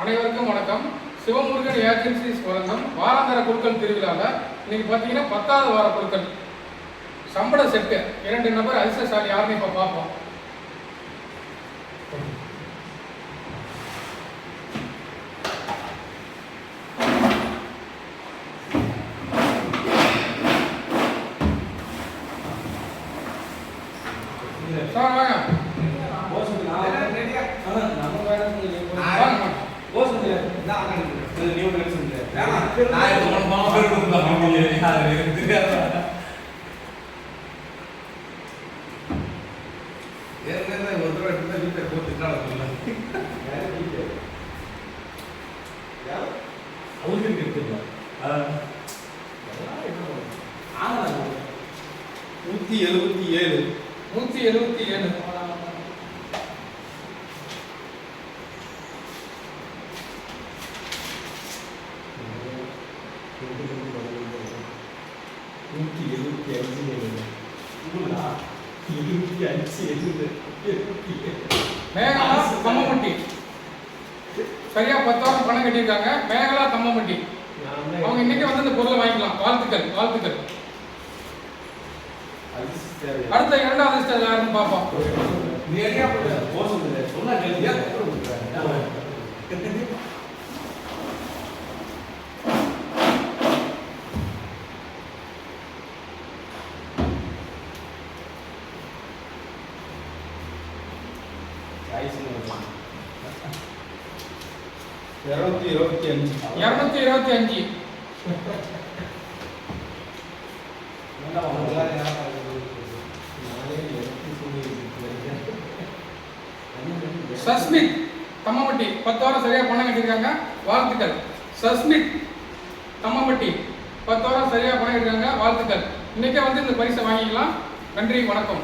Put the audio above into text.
அனைவருக்கும் வணக்கம். சிவமுருகன் ஏஜென்சிஸ் வழங்கும் வாராந்தர குழுக்கள் திருவிழாவில் இன்னைக்கு பார்த்தீங்கன்னா பத்தாவது வார குழுக்கள் சம்பள செட்டு. இரண்டு நபர் அதிர்ஷ்டசாலி யாருன்னு இப்போ பார்ப்போம். சார் வாங்க. நூத்தி எழுபத்தி ஏழு. நூத்தி எழுபத்தி ஏழு. நூற்றி எழுபத்தி அஞ்சு எழுபத்தி அஞ்சு எழுபது எழுபத்தி மேகலா கம்மம்பட்டி சரியா பத்தாயிரம் பணம் கட்டியிருக்காங்க. மேகலா கம்மம்பட்டி அவங்க இன்னைக்கு வந்து இந்த பொருளை வாங்கிக்கலாம். வாழ்த்துக்கள் வாழ்த்துக்கள். அடுத்த இரண்டாவது அதிர்ஷ்டம் யாருன்னு பார்ப்போம். இருநூத்தி இருபத்தி அஞ்சு. இருநூத்தி இருபத்தி அஞ்சு சஸ்மித் தம்மம்பட்டி வாரம் சரியா பணம் கட்டிருக்காங்க? வாழ்த்துக்கள். சஸ்மித் தம்மம்பட்டி வாரம் சரியா பணம் கட்டிருக்காங்க? வாழ்த்துக்கள். இன்னைக்கே வந்து இந்த பரிசை வாங்கிக்கலாம். நன்றி வணக்கம்.